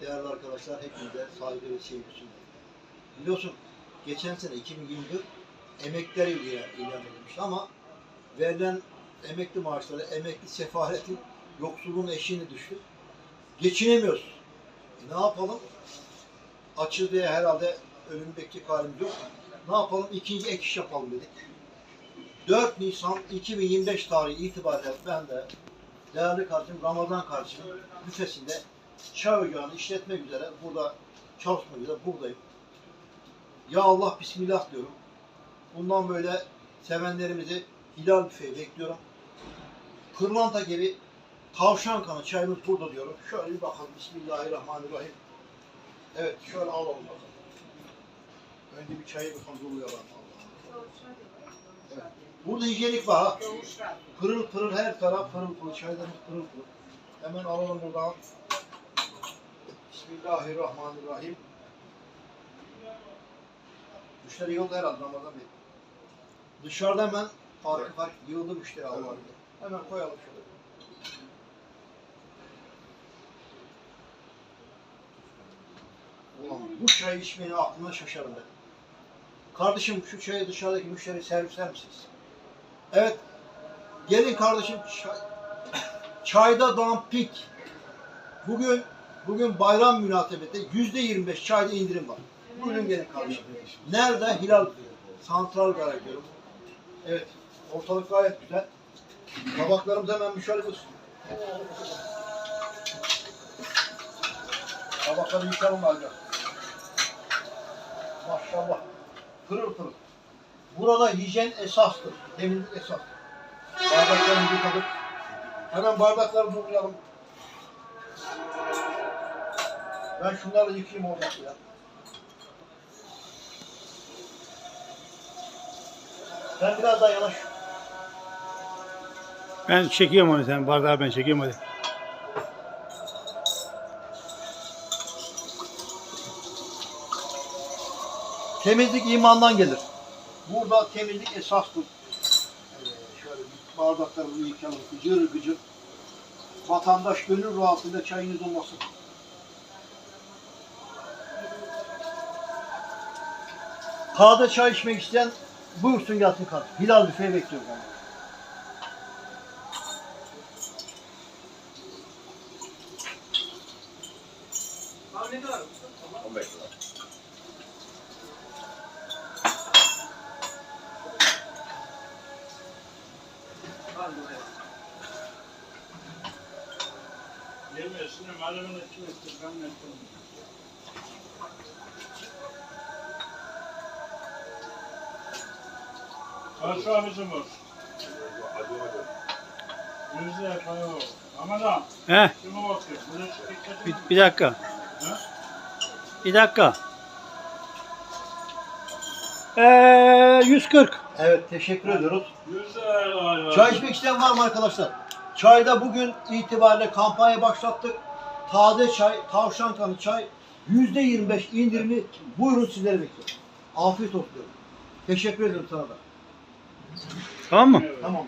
Değerli arkadaşlar hepinize saygı ve sevgi. Biliyorsun geçen sene 2024 emekliler yılı ilan edilmişti ama verilen emekli maaşları, emekli sefaletin, yoksulluğun eşiğine düştü. Geçinemiyoruz. E ne yapalım? Açız diye herhalde bekleyecek halimiz yok. Ne yapalım? İkinci ek iş yapalım dedik. 4 Nisan 2025 tarihi itibariyle ben de değerli kardeşim Ramazan kardeşim büfesinde çay ocağını işletmek üzere burada çalışmak üzere buradayım. Ya Allah Bismillah diyorum. Bundan böyle sevenlerimizi Hilal büfeyi bekliyorum. Pırlanta gibi tavşan kanı çayımız burada diyorum. Şöyle bir bakalım. Bismillahirrahmanirrahim. Evet şöyle alalım bakalım. Önce bir çayı bakalım doluyor Allah'ım. Evet. Burada hijyenik var ha. Pırıl pırıl her taraf pırıl pırıl. Çaylarımız pırıl pırıl. Hemen alalım buradan. Bismillahirrahmanirrahim. Müşteri yolda herhalde Ramazan Bey. Dışarıda hemen farkı fark yığıldı müşteri Allah'ım. Hemen koyalım şöyle. Ulan bu çayı içmeyeni aklına şaşarım ben. Kardeşim şu çayı dışarıdaki müşteri servisler misiniz? Evet. Gelin kardeşim çay, çayda dampik. Bugün bugün bayram münasebeti yüzde 25 çayda indirim var. Buyurun gelin kardeşim. Nerede? Hilal Santral Garajı'yorum. Evet. Ortalık gayet güzel. Tabaklarımız hemen müşerref olsun. Tabakları yıkalım bari. Maşallah. Pırıl pırıl. Burada hijyen esastır. Temizlik esas. Bardaklarımızı yıkadık. Hemen bardakları durlayalım. Ben şunları yıkayayım orada ya. Sen biraz daha yanaş. Ben çekiyorum onu sen bardağı ben çekiyorum hadi. Temizlik imandan gelir. Burada temizlik esastır. Ee, şöyle bir bardaklarımızı yıkayalım gıcır gıcır. Vatandaş gönül rahatlığıyla çayınız olmasın. Kağıda çay içmek isteyen buyursun gelsin kardeşim. Hilal büfeye bekliyorum yani. Yemiyorsun malzemenin içine ben Karşı abicim var. Yüzde yapıyor. Ama da He, şu dikkat bir, bir dakika. Bir dakika. Ee, 140. Evet teşekkür ediyoruz. Yüzde ay Çay içmek isteyen var mı arkadaşlar? Çayda bugün itibariyle kampanya başlattık. Taze çay, tavşan kanı çay %25 indirimi buyurun sizlere bekliyorum. Afiyet olsun. diyorum. Teşekkür ederim sana da. Tamam mı? Tamam.